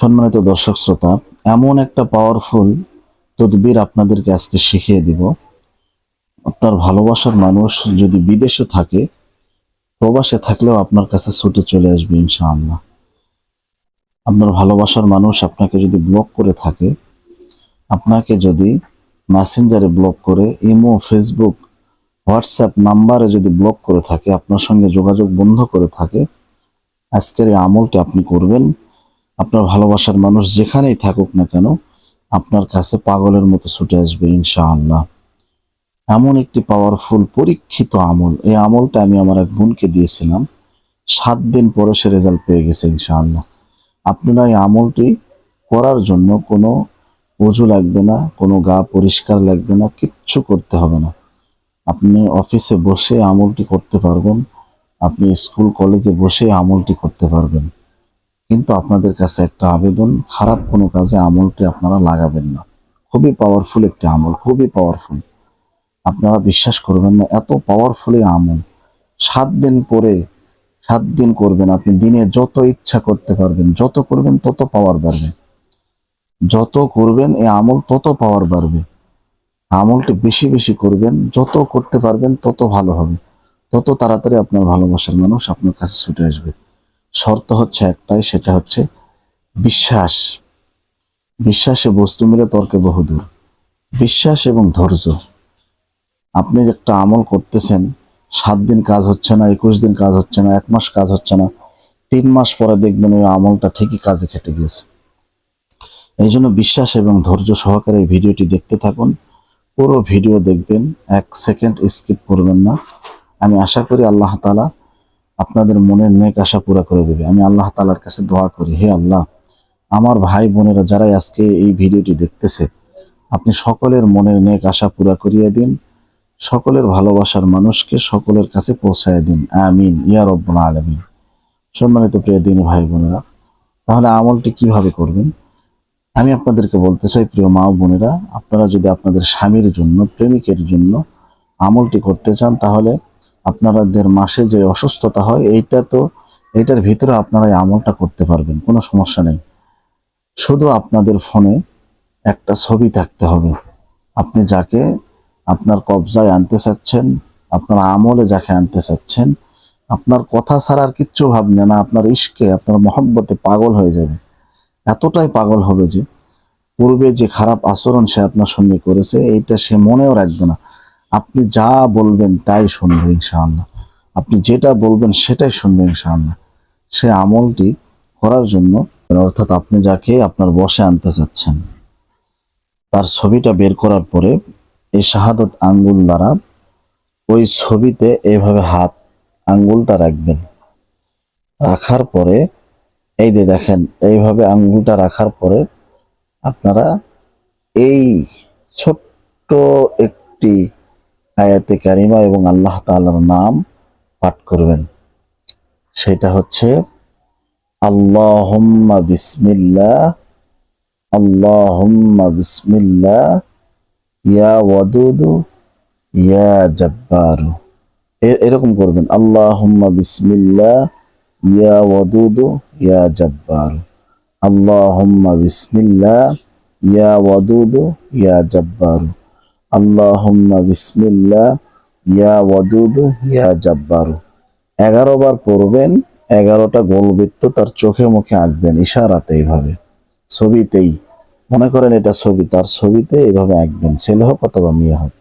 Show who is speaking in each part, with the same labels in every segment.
Speaker 1: সম্মানিত দর্শক শ্রোতা, এমন একটা পাওয়ারফুল তদবির আপনাদেরকে আজকে শিখিয়ে দিব। আপনার ভালোবাসার মানুষ যদি বিদেশে থাকে, প্রবাসে থাকলেও আপনার কাছে ছুটে চলে আসবে ইনশাআল্লাহ। আপনার ভালোবাসার মানুষ আপনাকে যদি ব্লক করে থাকে, আপনাকে যদি মেসেঞ্জারে ব্লক করে, ইমো ফেসবুক হোয়াটসঅ্যাপ নাম্বারে যদি ব্লক করে থাকে, আপনার সঙ্গে যোগাযোগ বন্ধ করে থাকে, আজকের এই আমলটি আপনি করবেন। আপনার ভালোবাসার মানুষ যেখানেই থাকুক না কেন, আপনার কাছে পাগলের মতো ছুটে আসবে ইনশাআল্লাহ। এমন একটি পাওয়ারফুল পরীক্ষিত আমল। এই আমলটা আমি আমার এক বোনকে দিয়েছিলাম। সাত দিন পরে সে রেজাল্ট পেয়ে গেছে ইনশাআল্লাহ। আপনারা এই আমলটি করার জন্য কোনো অজু লাগবে না, কোনো গা পরিষ্কার লাগবে না, কিচ্ছু করতে হবে না। আপনি অফিসে বসে আমলটি করতে পারবেন, আপনি স্কুল কলেজে বসে আমলটি করতে পারবেন। কিন্তু আপনাদের কাছে একটা আবেদন, খারাপ কোনো কাজে আমলটি আপনারা লাগাবেন না। খুবই পাওয়ারফুল একটি আমল, খুবই পাওয়ারফুল আপনারা বিশ্বাস করবেন না, এত পাওয়ারফুল এই আমল। সাত দিন পরে, সাত দিন করবেন আপনি, দিনে যত ইচ্ছা করতে পারবেন, যত করবেন তত পাওয়ার বাড়বে। যত করবেন এই আমল, তত পাওয়ার বাড়বে। আমলটি বেশি বেশি করবেন, যত করতে পারবেন তত ভালো হবে। তত তাড়াতাড়ি আপনার ভালোবাসার মানুষ আপনার কাছে ছুটে আসবে। শর্ত হচ্ছে একটাই, সেটা হচ্ছে বিশ্বাস। বিশ্বাসে বস্তু মিলে তর্কে বহুদূর। বিশ্বাস এবং ধৈর্য। আপনি যে একটা আমল করতেছেন, সাত দিন কাজ হচ্ছে না, একুশ দিন কাজ হচ্ছে না, এক মাস কাজ হচ্ছে না, তিন মাস পরে দেখবেন ওই আমলটা ঠিকই কাজে খেটে গিয়েছে। এই জন্য বিশ্বাস এবং ধৈর্য সহকারে এই ভিডিওটি দেখতে থাকুন। পুরো ভিডিও দেখবেন, এক সেকেন্ড স্কিপ করবেন না। আমি আশা করি আল্লাহ তালা আপনাদের মনের নেক আশা পুরা করে দেবে। আমি আল্লাহ তালার কাছে দোয়া করি, হে আল্লাহ, আমার ভাই বোনেরা যারাই আজকে এই ভিডিওটি দেখতেছে, আপনি সকলের মনের নেক আশা পুরা করিয়ে দিন, সকলের ভালোবাসার মানুষকে সকলের কাছে পৌঁছায় দিন। আমিন। ইয়া রব্বুল আলমিন। সম্মানিত প্রিয় দিন ভাই বোনেরা, তাহলে আমলটি কীভাবে করবেন? আমি আপনাদেরকে বলতে চাই, প্রিয় মা বোনেরা, আপনারা যদি আপনাদের স্বামীর জন্য, প্রেমিকের জন্য আমলটি করতে চান, তাহলে আপনাদের মাসে যে অসুস্থতা হয়, এইটা তো, এইটার ভিতরে আপনারা আমলটা করতে পারবেন, কোনো সমস্যা নেই। শুধু আপনাদের ফোনে একটা ছবি থাকতে হবে। আপনি যাকে, আপনার কবজায় আনতে চাচ্ছেন, আপনার আমলে যাকে আনতে চাচ্ছেন, আপনার কথা ছাড়া আর কিচ্ছু ভাববে না, আপনার ইশকে, আপনার মহব্বতে পাগল হয়ে যাবে। এতটাই পাগল হবে যে, পূর্বে যে খারাপ আচরণ সে আপনার সঙ্গে করেছে, এইটা সে মনেও রাখবে না। আপনি যা বলবেন তাই শুনবে ইনশাআল্লাহ। আপনি যেটা বলবেন সেটাই শুনবে ইনশাআল্লাহ। সে আমলটি করার জন্য, অর্থাৎ আপনি যাকে আপনার বসে আনতে চাচ্ছেন, তার ছবিটা বের করার পরে এই শাহাদত আঙ্গুল দ্বারা ওই ছবিতে এইভাবে হাত, আঙ্গুলটা রাখবেন। রাখার পরে, এই যে দেখেন, এইভাবে আঙ্গুলটা রাখার পরে আপনারা এই ছোট্ট একটি আয়াতে কারিমা এবং আল্লাহ তালার নাম পাঠ করবেন। সেটা হচ্ছে, আল্লাহুম্মা বিসমিল্লাহ আল্লাহুম্মা বিসমিল্লাহ, ইয়া ওয়াদুদু, ইয়া জব্বারু। এরকম করবেন, আল্লাহুম্মা বিসমিল্লা ইয়া ওয়াদুদু, ইয়া জব্বারু। আল্লাহুম্মা বিসমিল্লাহ, ইয়া ওয়াদুদু, ইয়া জব্বারু। আল্লাহুম্মা ইয়া ওয়াদুদু, ইয়া জব্বারু। এগারো বার পড়বেন, এগারোটা গোলবৃত্ত তার চোখে মুখে আঁকবেন, ইশারাতে এইভাবে। ছবিতেই, মনে করেন এটা ছবি, তার ছবিতে এইভাবে আঁকবেন, ছেলে হোক অথবা মেয়ে হোক।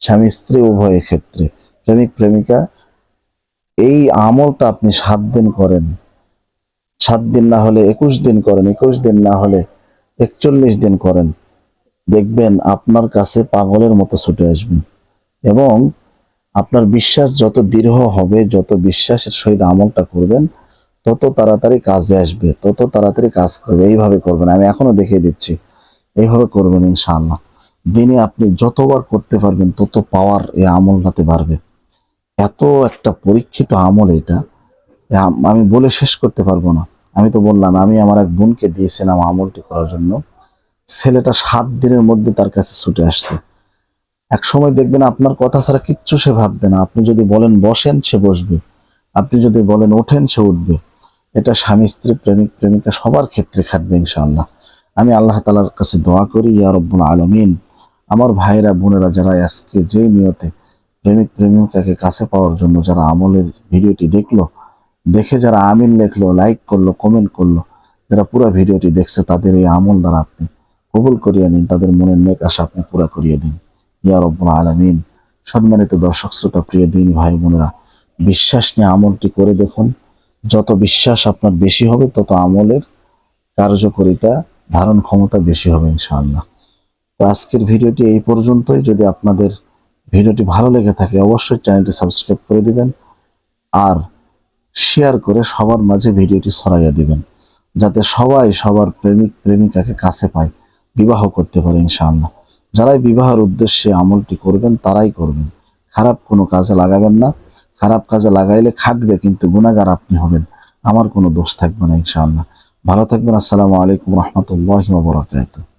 Speaker 1: স্বামী, স্ত্রী উভয়ের ক্ষেত্রে। প্রেমিক, প্রেমিকা, এই আমলটা আপনি সাত দিন করেন। সাত দিন না হলে একুশ দিন করেন, একুশ দিন না হলে একচল্লিশ দিন করেন। দেখবেন আপনার কাছে পাগলের মতো ছুটে আসবে। এবং আপনার বিশ্বাস যত দৃঢ় হবে, যত বিশ্বাসের সহিত আমলটা করবেন, তত তাড়াতাড়ি কাজে আসবে, তত তাড়াতাড়ি কাজ করবে। এইভাবে করবেন। আমি এখনও দেখিয়ে দিচ্ছি। এইভাবে করবেন ইনশাআল্লাহ। দিনে আপনি যতবার করতে পারবেন, তত পাওয়ার এই আমলটাতে বাড়বে। এত একটা পরীক্ষিত আমল এটা। আমি বলে শেষ করতে পারব না। আমি তো বললাম, আমি আমার এক বোনকে দিয়েছিলাম আমলটি করার জন্য। ছেলেটা সাত দিনের মধ্যে তার কাছে ছুটে আসছে। এক সময় দেখবেন আপনার কথা ছাড়া কিচ্ছু সে ভাববে না। আপনি যদি বলেন বসেন, সে বসবে। আপনি যদি বলেন ওঠেন, সে উঠবে। এটা স্বামী, স্ত্রী, প্রেমিক, প্রেমিকা সবার ক্ষেত্রে খাটবে ইনশাআল্লাহ। আমি আল্লাহ তালার কাছে দোয়া করি, ইয়া রব্বুল আলমিন। আমার ভাইরা বোনেরা যারা আজকে যে নিয়তে প্রেমিক, প্রেমিকাকে কাছে পাওয়ার জন্য যারা আমলের ভিডিওটি দেখল, দেখে যারা আমিন লেখলো, লাইক করল, কমেন্ট করল, যারা পুরো ভিডিওটি দেখছে, তাদের এই আমল দ্বারা আপনি কবুল করিয়া নিন, তাদের মনের নেক আশা আপনি পুরা করিয়ে দিন। ইয়া রব্বুল আলমিন, সম্মানিত দর্শক, শ্রোতা, প্রিয় দিন ভাই বোনেরা, বিশ্বাস নিয়ে আমলটি করে দেখুন। যত বিশ্বাস আপনার বেশি হবে, তত আমলের কার্যকরিতা, ধারণ ক্ষমতা বেশি হবে ইনশাআল্লাহ। তো আজকের ভিডিওটি এই পর্যন্তই। যদি আপনাদের ভিডিওটি ভালো লেগে থাকে, অবশ্যই চ্যানেলটি সাবস্ক্রাইব করে দিবেন আর শেয়ার করে সবার মাঝে ভিডিওটি ছড়াইয়া দিবেন, যাতে সবাই সবার প্রেমিক, প্রেমিকাকে কাছে পায়। বিবাহ করতে পারে ইনশাআল্লাহ। যারাই বিবাহের উদ্দেশ্যে আমলটি করবেন, তারাই করবেন। খারাপ কোনো কাজে লাগাবেন না। খারাপ কাজে লাগাইলে খাটবে, কিন্তু গুণাগার আপনি হবেন। আমার কোনো দোষ থাকবে না ইনশাআল্লাহ। ভালো থাকবেন। আসসালামু আলাইকুম রহমতুল্লাহ বরাকাতুহ।